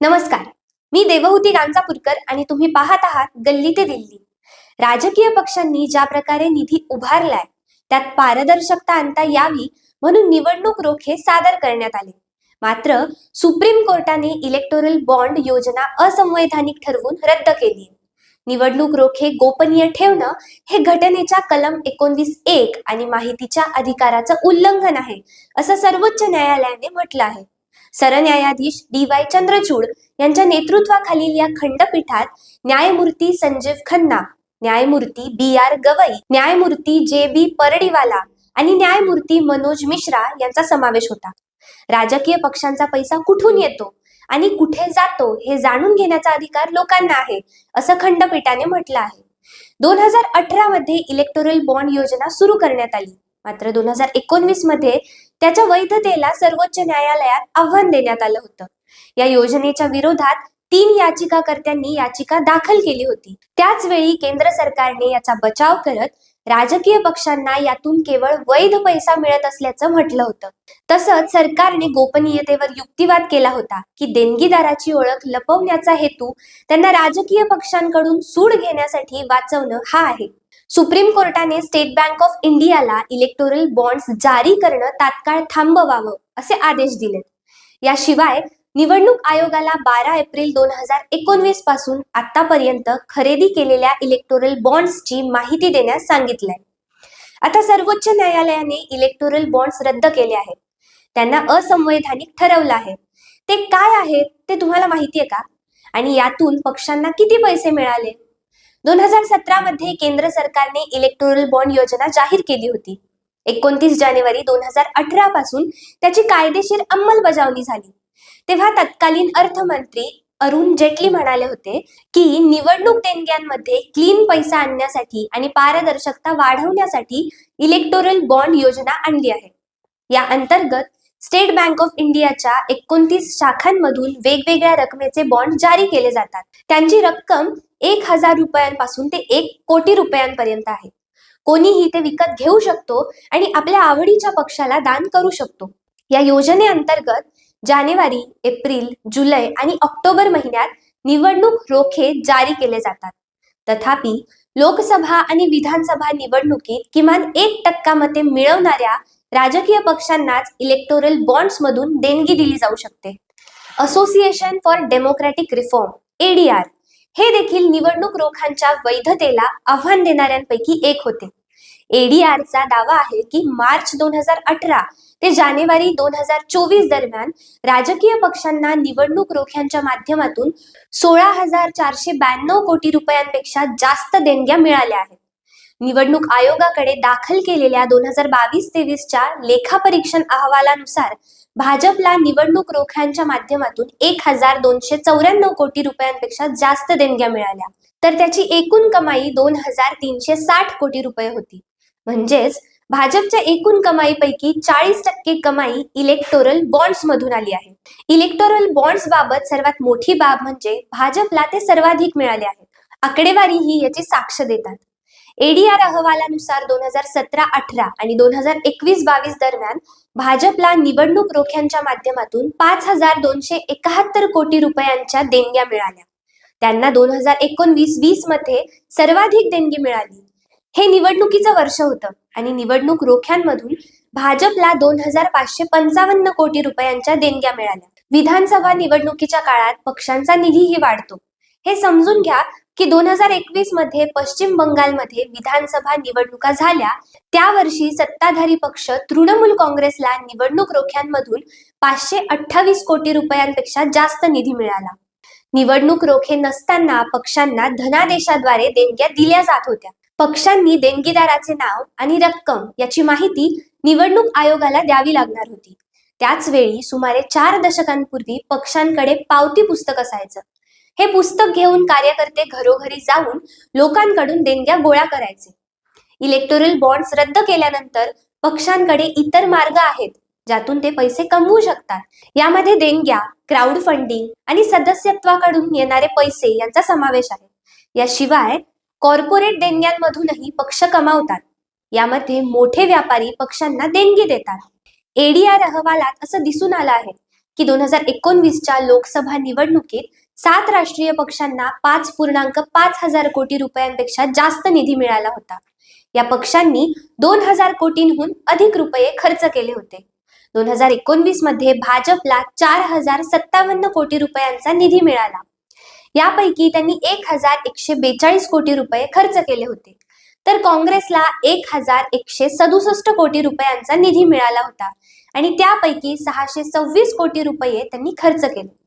नमस्कार. मी देवहूती गांजापूरकर आणि तुम्ही पाहत आहात गल्ली ते दिल्ली. राजकीय पक्षांनी ज्या प्रकारे निधी उभारलाय त्यात पारदर्शकता आणता यावी म्हणून निवडणूक रोखे सादर करण्यात आले. मात्र सुप्रीम कोर्टाने इलेक्टोरल बॉन्ड योजना असंवैधानिक ठरवून रद्द केली. निवडणूक रोखे गोपनीय ठेवणं हे घटनेच्या कलम एकोणवीस एक आणि माहितीच्या अधिकाराचं उल्लंघन आहे असं सर्वोच्च न्यायालयाने म्हटलं आहे. सरन्यायाधीश डी वाय चंद्रचूड यांच्या नेतृत्वाखालील या खंडपीठात न्यायमूर्ती संजीव खन्ना न्यायमूर्ती बी आर गवई न्यायमूर्ती जे बी परडीवाला आणि न्यायमूर्ती मनोज मिश्रा यांचा समावेश होता. राजकीय पक्षांचा पैसा कुठून येतो आणि कुठे जातो हे जाणून घेण्याचा अधिकार लोकांना आहे असं खंडपीठाने म्हटलं आहे. दोन हजार अठरा मध्ये इलेक्टोरल बॉन्ड योजना सुरू करण्यात आली. मात्र दोन हजार एकोणवीसमध्ये त्याच्या वैधतेला सर्वोच्च न्यायालयात आव्हान देण्यात आलं होतं. या योजनेच्या विरोधात तीन याचिकाकर्त्यांनी याचिका दाखल केली होती. त्याच वेळी केंद्र सरकारने याचा बचाव करत राजकीय पक्षांना यातून केवळ वैध पैसा मिळत असल्याचं म्हटलं होतं. तसंच सरकारने गोपनीयतेवर युक्तिवाद केला होता की देणगीदाराची ओळख लपवण्याचा हेतू त्यांना राजकीय पक्षांकडून सूड घेण्यासाठी वाचवणं हा आहे. सुप्रीम कोर्टाने स्टेट बँक ऑफ इंडियाला इलेक्टोरल बॉन्ड्स जारी करणं तात्काळ थांबवावं असे आदेश दिलेत. याशिवाय निवडणूक आयोगाला बारा एप्रिल दोन हजार एकोणवीसपासून आतापर्यंत खरेदी केलेल्या इलेक्टोरल बॉन्ड्सची माहिती देण्यास सांगितलंय. आता सर्वोच्च न्यायालयाने इलेक्टोरल बॉन्ड्स रद्द केले आहेत. त्यांना असंवैधानिक ठरवलं आहे. ते काय आहेत ते तुम्हाला माहिती आहे का? आणि यातून पक्षांना किती पैसे मिळाले? दोन हजार सतरा मध्ये केंद्र सरकारने इलेक्टोरल बॉन्ड योजना जाहीर केली होती. एकोणतीस जानेवारी दोन हजार अठरा पासून त्याची कायदेशीर अंमलबजावणी झाली. तेव्हा तत्कालीन अर्थमंत्री अरुण जेटली म्हणाले होते की निवडणूक देणग्यांमध्ये क्लीन पैसा आणण्यासाठी आणि पारदर्शकता वाढवण्यासाठी इलेक्टोरल बॉन्ड योजना आणली आहे. या अंतर्गत स्टेट बँक ऑफ इंडियाच्या एकोणतीस शाखांमधून वेगवेगळ्या रकमेचे बॉन्ड जारी केले जातात. त्यांची रक्कम एक हजार रुपयांपासून ते एक कोटी रुपयांपर्यंत आहे. कोणीही ते विकत घेऊ शकतो आणि आपल्या आवडीच्या पक्षाला दान करू शकतो. या योजनेअंतर्गत जानेवारी एप्रिल जुलै आणि ऑक्टोबर महिन्यात निवडणूक रोखे जारी केले जातात. तथापि लोकसभा आणि विधानसभा निवडणुकीत किमान एक टक्का मते मिळवणाऱ्या राजकीय पक्षांनाच इलेक्टोरल बॉन्ड्स मधून देणगी दिली जाऊ शकते. Association for democratic reform ADR हे देखील निवडणूक रोखांच्या वैधतेला आव्हान देणाऱ्यांपैकी एक होते. एडीआरचा दावा आहे की मार्च दोन हजार अठरा ते जानेवारी दोन हजार चोवीस दरम्यान राजकीय पक्षांना निवडणूक रोख्यांच्या माध्यमातून सोळा हजार चारशे ब्याण्णव कोटी रुपयांपेक्षा जास्त देणग्या मिळाल्या आहेत. निवडणूक आयोगाकडे दाखल केलेल्या दोन हजार बावीस तेवीसच्या लेखापरीक्षण अहवालानुसार भाजपला निवडणूक रोख्यांच्या माध्यमातून एक हजार दोनशे चौऱ्याण्णव कोटी रुपयांपेक्षा जास्त देणग्या मिळाल्या. तर त्याची एकूण कमाई दोन हजार तीनशे साठ कोटी रुपये होती. म्हणजेच भाजपच्या एकूण कमाईपैकी चाळीस टक्के कमाई इलेक्टोरल बॉन्ड्स मधून आली आहे. इलेक्टोरल बॉन्ड्स बाबत सर्वात मोठी बाब म्हणजे भाजपला ते सर्वाधिक मिळाले आहेत आकडेवारी ही याची साक्ष देतात. एडीआर अहवालानुसार दोन हजार सतरा अठरा आणि दोन हजार एकवीस बावीस दरम्यान भाजपला निवडणूक रोख्यांच्या माध्यमातून पाच हजार दोनशे एकाहत्तर कोटी रुपयांच्या देणग्या मिळाल्या. त्यांना दोन हजार एकोणवीस वीसमध्ये सर्वाधिक देणगी मिळाली. हे निवडणुकीचं वर्ष होतं आणि निवडणूक रोख्यांमधून भाजपला दोन हजार पाचशे पंचावन्न कोटी रुपयांच्या देणग्या मिळाल्या. विधानसभा निवडणुकीच्या काळात पक्षांचा निधीही वाढतो. हे समजून घ्या की दोन हजार एकवीसमध्ये पश्चिम बंगालमध्ये विधानसभा निवडणुका झाल्या. त्या वर्षी सत्ताधारी पक्ष तृणमूल काँग्रेसला निवडणूक रोख्यांमधून पाचशे अठ्ठावीस कोटी रुपयांपेक्षा जास्त निधी मिळाला. निवडणूक रोखे नसताना पक्षांना धनादेशाद्वारे देणग्या दिल्या जात होत्या. पक्षांनी देणगीदाराचे नाव आणि रक्कम याची माहिती निवडणूक आयोगाला द्यावी लागणार होती. त्याच वेळी सुमारे चार दशकांपूर्वी पक्षांकडे पावती पुस्तक असायचं. हे पुस्तक घेऊन कार्यकर्ते घरोघरी जाऊन लोकांकडून देणग्या गोळा करायचे. इलेक्टोरल बॉन्ड्स रद्द केल्यानंतर पक्षांकडे इतर मार्ग आहेत ज्यातून ते पैसे कमवू शकतात. यामध्ये देणग्या क्राऊड फंडिंग आणि सदस्यत्वाकडून येणारे पैसे यांचा समावेश आहे. याशिवाय कॉर्पोरेट देणग्यांमधूनही पक्ष कमावतात. यामध्ये मोठे व्यापारी पक्षांना देणगी देतात. एडीआर अहवालात असं दिसून आलं आहे की दोन हजार एकोणवीसच्या लोकसभा निवडणुकीत सात राष्ट्रीय पक्षांना पाच पूर्णांक पाच हजार कोटी रुपयांपेक्षा जास्त निधी मिळाला होता. या पक्षांनी दोन हजार कोटींहून अधिक रुपये खर्च केले होते. दोन हजार एकोणवीसमध्ये भाजपला चार हजार सत्तावन्न कोटी रुपयांचा निधी मिळाला. यापैकी त्यांनी एक हजार एकशे बेचाळीस कोटी रुपये खर्च केले होते. तर काँग्रेसला एक हजार एकशे सदुसष्ट कोटी रुपयांचा निधी मिळाला होता. आणि त्यापैकी सहाशे सव्वीस कोटी रुपये त्यांनी खर्च केले.